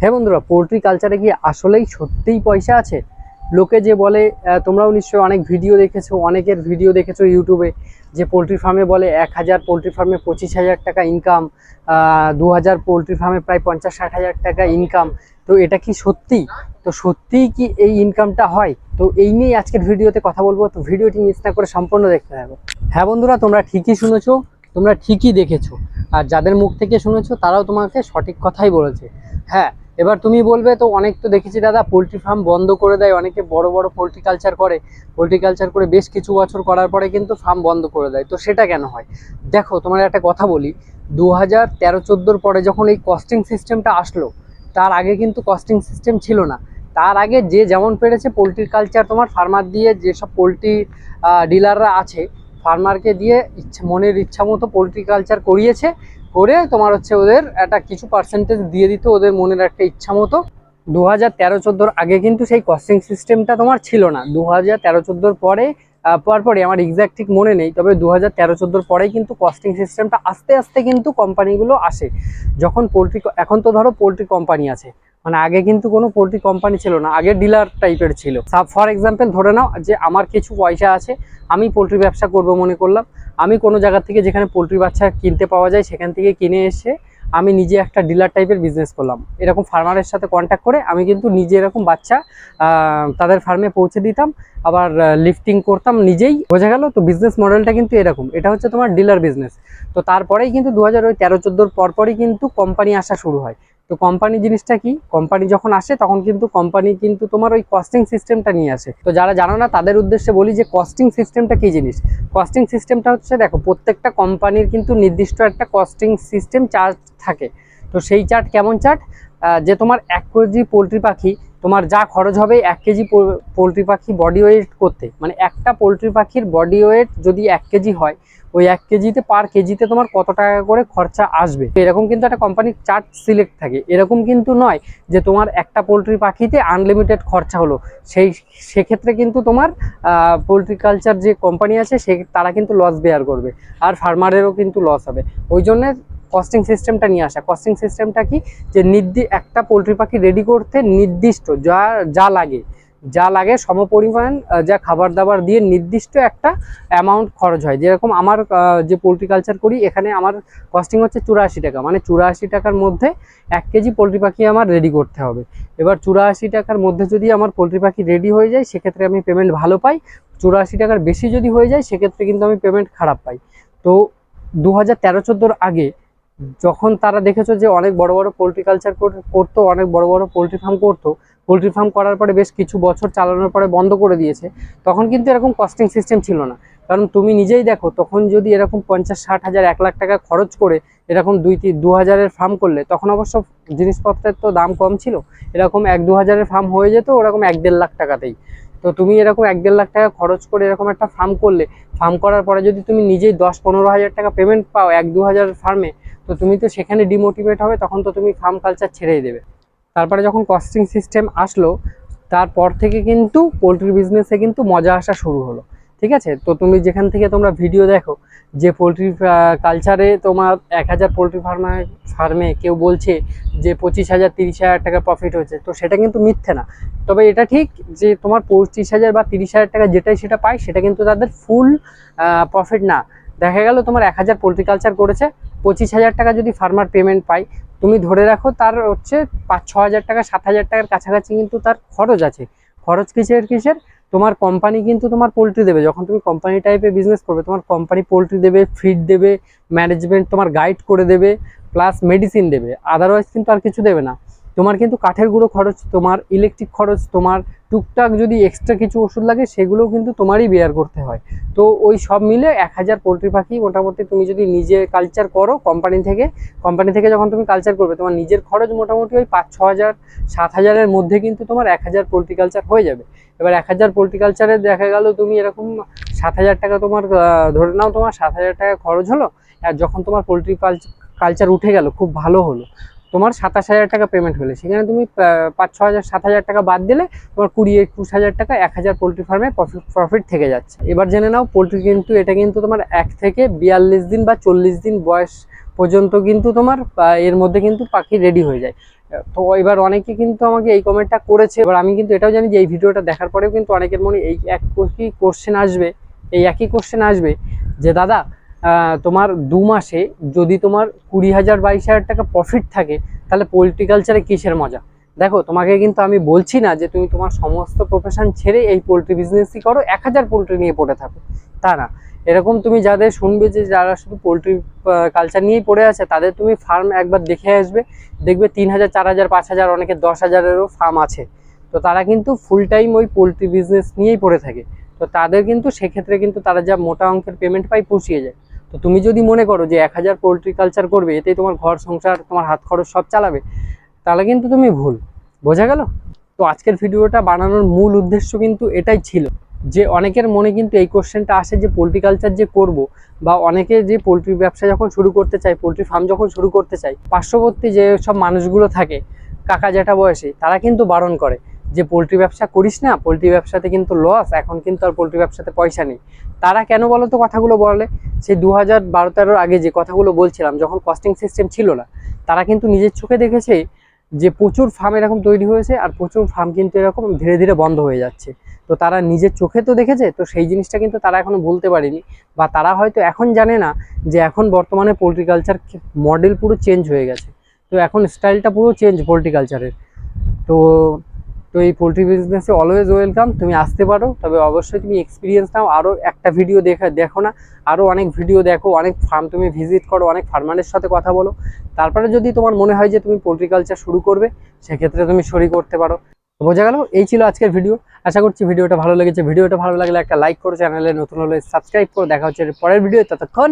হ্যাঁ বন্ধুরা পোলট্রি কালচারে কি আসলেই সত্যিই পয়সা আছে। লোকে যে বলে তোমরাও নিশ্চয়ই অনেক ভিডিও দেখেছ, অনেকের ভিডিও দেখেছ ইউটিউবে যে পোলট্রি ফার্মে বলে এক হাজার পোলট্রি ফার্মে পঁচিশ হাজার টাকা ইনকাম দু হাজার পোলট্রি ফার্মে প্রায় পঞ্চাশ, ষাট হাজার টাকা ইনকাম তো এটা কি সত্যি? তো সত্যিই কি এই ইনকামটা হয়? তো এই নিয়েই আজকের ভিডিওতে কথা বলব। তো ভিডিওটি মিস না করে সম্পূর্ণ দেখতে হবে হ্যাঁ বন্ধুরা, তোমরা ঠিকই শুনেছো, তোমরা ঠিকই দেখেছ। আর যাদের মুখ থেকে শুনেছো, তারাও তোমাকে সঠিক কথাই বলেছে। হ্যাঁ এবার তুমি বলবে, তো অনেক তো দেখেছি দাদা, পোলট্রি ফার্ম বন্ধ করে দেয়, অনেকে বড় বড় পোলট্রি কালচার করে। পোলট্রি কালচার করে বেশ কিছু বছর করার পরে কিন্তু ফার্ম বন্ধ করে দেয়। তো সেটা কেন হয়? দেখো, তোমার একটা কথা বলি দু হাজার তেরো চোদ্দোর পরে যখন এই কস্টিং সিস্টেমটা আসলো, তার আগে কিন্তু কস্টিং সিস্টেম ছিল না। তার আগে যে যেমন পেরেছে পোলট্রি কালচার তোমার ফার্মার দিয়ে যেসব পোলট্রি ডিলাররা আছে ফার্মারকে দিয়ে ইচ্ছা, মনের ইচ্ছা মতো পোলট্রি কালচার করিয়েছে। করে তোমার হচ্ছে ওদের একটা কিছু পার্সেন্টেজ দিয়ে দিত ওদের মনের একটা ইচ্ছা মতো। দু হাজার তেরো চোদ্দোর আগে কিন্তু সেই কস্টিং সিস্টেমটা তোমার ছিল না। দু হাজার তেরো চোদ্দোর পরে পর পরপরই আমার এক্স্যাক্ট ঠিক মনে নেই, তবে দু হাজার তেরো চোদ্দোর পরেই কিন্তু কস্টিং সিস্টেমটা আস্তে আস্তে কিন্তু কোম্পানিগুলো আসে। যখন পোলট্রি এখন তো ধরো পোলট্রি কোম্পানি আছে। মানে আগে কিন্তু কোনো পোলট্রি কোম্পানি ছিল না, আগে ডিলার টাইপের ছিল। ফর এক্সাম্পল ধরে নাও যে আমার কিছু পয়সা আছে, আমি পোলট্রি ব্যবসা করব মনে করলাম, আমি কোনো জায়গা থেকে যেখানে পোলট্রি বাচ্চা কিনতে পাওয়া যায় সেখান থেকে কিনে এসে আমি নিজে একটা ডিলার টাইপের বিজনেস করলাম। এরকম ফার্মারের সাথে কন্ট্যাক্ট করে আমি কিন্তু নিজে এরকম বাচ্চা তাদের ফার্মে পৌঁছে দিতাম, আবার লিফটিং করতাম নিজেই। বোঝা গেল তো বিজনেস মডেলটা কিন্তু এরকম, এটা হচ্ছে তোমার ডিলার বিজনেস তো তারপরেই কিন্তু দু হাজার ওই তেরো চোদ্দোর পরপরই কিন্তু কোম্পানি আসা শুরু হয়। তো কোম্পানি জিনিসটা কি? কোম্পানি যখন আসে, তখন কিন্তু কোম্পানি কিন্তু তোমার ওই কস্টিং সিস্টেমটা নিয়ে আসে। তো যারা জানো না, তাদের উদ্দেশ্যে বলি যে কস্টিং সিস্টেমটা কি জিনিস? কস্টিং সিস্টেমটা হচ্ছে দেখো, প্রত্যেকটা কোম্পানির কিন্তু নির্দিষ্ট একটা কস্টিং সিস্টেম চার্জ থাকে। তো সেই চার্ট কেমন চার্ট যে তোমার এক কেজি পোলট্রি পাখি, তোমার যা খরচ হবে এক কেজি পোলট্রি পাখি বডি ওয়েট করতে। মানে একটা পোলট্রি পাখির বডি ওয়েট যদি এক কেজি হয় ওই এক কেজিতে পার কেজিতে তোমার কত টাকা করে খরচা আসবে? এরকম কিন্তু একটা কোম্পানির চার্ট সিলেক্ট থাকে। এরকম কিন্তু নয় যে তোমার একটা পোলট্রি পাখিতে আনলিমিটেড খরচা হলো। সেই, সেক্ষেত্রে কিন্তু তোমার পোলট্রি কালচার যে কোম্পানি আছে, সে, তারা কিন্তু লস বেয়ার করবে। আর ফার্মারেরও কিন্তু লস হবে। ওই জন্যে কস্টিং সিস্টেমটা নিয়ে আসা। কস্টিং সিস্টেমটা কি? যে নির্দি, একটা পোলট্রি পাখি রেডি করতে নির্দিষ্ট যা যা লাগে। যা লাগে সমপরিমাণ যা খাবার দাবার দিয়ে নির্দিষ্ট একটা অ্যামাউন্ট খরচ হয়। যেরকম আমার যে পোলট্রি কালচার করি, এখানে আমার কস্টিং হচ্ছে চুরাশি টাকা। মানে চুরাশি টাকার মধ্যে এক কেজি পোলট্রি পাখি আমার রেডি করতে হবে। এবার চুরাশি টাকার মধ্যে যদি আমার পোলট্রি পাখি রেডি হয়ে যায়, সেক্ষেত্রে আমি পেমেন্ট ভালো পাই। চুরাশি টাকার বেশি যদি হয়ে যায়, সেক্ষেত্রে কিন্তু আমি পেমেন্ট খারাপ পাই। তো দু হাজার তেরো আগে যখন তারা দেখেছ যে অনেক বড় বড় পোলট্রি কালচার করতো, অনেক বড় বড় পোলট্রি ফার্ম করতো, পোলট্রি ফার্ম করার পরে বেশ কিছু বছর চালানোর পরে বন্ধ করে দিয়েছে, তখন কিন্তু এরকম কস্টিং সিস্টেম ছিল না। কারণ তুমি নিজেই দেখো, তখন যদি এরকম পঞ্চাশ, ষাট হাজার, এক লাখ টাকা খরচ করে এরকম দুই তিন দু হাজারের ফার্ম করলে, তখন অবশ্য জিনিসপত্রের তো দাম কম ছিল। এরকম এক, দু হাজারের ফার্ম হয়ে যেত, ওরকম এক, দেড় লাখ টাকাতেই। তো তুমি এরকম এক, দেড় লাখ টাকা খরচ করে এরকম একটা ফার্ম করলে ফার্ম করার পরে যদি তুমি নিজেই দশ, পনেরো হাজার টাকা পেমেন্ট পাও এক, দু হাজার ফার্মে তো তুমি তো সেখানে ডিমোটিভেট হবে, তখন তো তুমি ফার্ম কালচার ছেড়েই দেবে। তারপরে যখন কস্টিং সিস্টেম আসলো, তারপর থেকে কিন্তু পোলট্রি বিজনেসে কিন্তু মজা আসা শুরু হলো, ঠিক আছে? তো তুমি যেখান থেকে তোমরা ভিডিও দেখো, যে পোলট্রি কালচারে তোমার এক হাজার পোলট্রি ফার্মে ফার্মে কেউ বলছে যে পঁচিশ হাজার, তিরিশ হাজার টাকা প্রফিট হয়েছে, তো সেটা কিন্তু মিথ্যে না। তবে এটা ঠিক যে তোমার পঁচিশ হাজার বা তিরিশ হাজার টাকা যেটাই সেটা পায়, সেটা কিন্তু তাদের ফুল প্রফিট না। দেখা গেল তোমার এক হাজার পোলট্রি কালচার করেছে পঁচিশ হাজার টাকা যদি ফার্মার পেমেন্ট পাই তুমি ধরে রাখো তার হচ্ছে পাঁচ ছ হাজার টাকা সাত হাজার টাকার কাছাকাছি কিন্তু তার খরচ আছে। খরচ কিসের কিসের? তোমার কোম্পানি কিন্তু তোমার পোলট্রি দেবে। যখন তুমি কোম্পানি টাইপের বিজনেস করবে, তোমার কোম্পানি পোলট্রি দেবে ফিড দেবে ম্যানেজমেন্ট তোমার গাইড করে দেবে প্লাস মেডিসিন দেবে। আদারওয়াইজ কিন্তু আর কিছু দেবে না। তোমার কিন্তু কাঠের গুঁড়ো খরচ, তোমার ইলেকট্রিক খরচ, তোমার টুকটাক যদি এক্সট্রা কিছু ওষুধ লাগে, সেগুলোও কিন্তু তোমারই বেয়ার করতে হয়। তো ওই সব মিলে এক হাজার পোলট্রি পাখি মোটামুটি তুমি যদি নিজে কালচার করো কোম্পানি থেকে কোম্পানি থেকে যখন তুমি কালচার করবে, তোমার নিজের খরচ মোটামুটি ওই পাঁচ, ছ হাজার, সাত হাজারের মধ্যে কিন্তু তোমার এক হাজার পোলট্রি কালচার হয়ে যাবে। এবার এক হাজার পোলট্রি কালচারে দেখা গেল তুমি এরকম সাত হাজার টাকা তোমার ধরে নাও তোমার সাত হাজার টাকা খরচ হলো, আর যখন তোমার পোলট্রি কালচার উঠে গেল, খুব ভালো হলো। তোমার সাতাশ হাজার টাকা পেমেন্ট হলে। সেখানে তুমি পাঁচ, ছ হাজার, সাত হাজার টাকা বাদ দিলে তোমার কুড়ি, একুশ হাজার টাকা, এক হাজার পোলট্রি ফার্মে প্রফিট থেকে যাচ্ছে। এবার জেনে নাও পোলট্রি কিন্তু, এটা কিন্তু তোমার এক থেকে বিয়াল্লিশ দিন বা চল্লিশ দিন বয়স পর্যন্ত কিন্তু তোমার এর মধ্যে কিন্তু পাখি রেডি হয়ে যায়। তো এবার অনেকে কিন্তু আমাকে এই কমেন্টটা করেছে। এবার আমি কিন্তু এটাও জানি যে এই ভিডিওটা দেখার পরেও কিন্তু অনেকের মনে এই একই কোশ্চেন আসবে, এই একই কোশ্চেন আসবে যে, দাদা তোমার দু মাসে যদি তোমার কুড়ি হাজার, বাইশ হাজার টাকা প্রফিট থাকে, তাহলে পোলট্রি কালচারে কিসের মজা? দেখো, তোমাকে কিন্তু আমি বলছি না যে তুমি তোমার সমস্ত প্রফেশন ছেড়ে এই পোলট্রি বিজনেসই করো, এক হাজার পোলট্রি নিয়ে পড়ে থাকো। তা না। এরকম তুমি যাদের শুনবে যে যারা শুধু পোলট্রি কালচার নিয়েই পড়ে আছে, তাদের তুমি ফার্ম একবার দেখে আসবে। দেখবে তিন হাজার, চার হাজার, পাঁচ হাজার, অনেকে দশ হাজারেরও ফার্ম আছে। তো তারা কিন্তু ফুল টাইম ওই পোলট্রি বিজনেস নিয়েই পড়ে থাকে। তো তাদের কিন্তু সেক্ষেত্রে কিন্তু তারা যা মোটা অঙ্কের পেমেন্ট পাই পুষিয়ে যায়। তো তুমি যদি মনে করো যে এক হাজার পোলট্রি কালচার করবে, এতেই তোমার ঘর সংসার, তোমার হাত খরচ সব চালাবে, তাহলে কিন্তু তুমি ভুল। বোঝা গেল? তো আজকের ভিডিওটা বানানোর মূল উদ্দেশ্য কিন্তু এটাই ছিল যে অনেকের মনে কিন্তু এই কোশ্চেনটা আসে যে পোলট্রি কালচার যে করব বা অনেকে যে পোলট্রি ব্যবসা যখন শুরু করতে চায় পোলট্রি ফার্ম যখন শুরু করতে চায়, পার্শ্ববর্তী যে সব মানুষগুলো থাকে, কাকা জ্যাঠা বয়সে, তারা কিন্তু বারণ করে। যে পোলট্রি ব্যবসা করিস না, পোলট্রি ব্যবসাতে কিন্তু লস এখন কিন্তু আর পোলট্রি ব্যবসাতে পয়সা নেই। তারা কেন বলো তো কথাগুলো বলে? সেই দু হাজার বারো তেরোর আগে যে কথাগুলো বলছিলাম, যখন কস্টিং সিস্টেম ছিল না, তারা কিন্তু নিজের চোখে দেখেছে যে প্রচুর ফার্ম এরকম তৈরি হয়েছে আর প্রচুর ফার্ম কিন্তু এরকম ধীরে ধীরে বন্ধ হয়ে যাচ্ছে। তো তারা নিজের চোখে তো দেখেছে, তো সেই জিনিসটা কিন্তু তারা এখনও বলতে পারেনি বা তারা হয়তো এখন জানে না যে এখন বর্তমানে পোলট্রি কালচার মডেল পুরো চেঞ্জ হয়ে গেছে। তো এখন স্টাইলটা পুরো চেঞ্জ পোলট্রি কালচারের তো তো এই পোলট্রি বিজনেসে অলওয়েজ ওয়েলকাম তুমি আসতে পারো, তবে অবশ্যই তুমি এক্সপিরিয়েন্স নাও আরও একটা ভিডিও দেখা, দেখো না আরও অনেক ভিডিও দেখো, অনেক ফার্ম তুমি ভিজিট করো, অনেক ফার্মারের সাথে কথা বলো, তারপরে যদি তোমার মনে হয় যে তুমি পোলট্রি কালচার শুরু করবে, সেক্ষেত্রে তুমি শুরু করতে পারো। বোঝা গেল, এই ছিল আজকের ভিডিও আশা করছি ভিডিওটা ভালো লেগেছে ভিডিওটা ভালো লাগলে একটা লাইক করো চ্যানেলে নতুন হলে সাবস্ক্রাইব করো, দেখা হচ্ছে পরের ভিডিও ততক্ষণ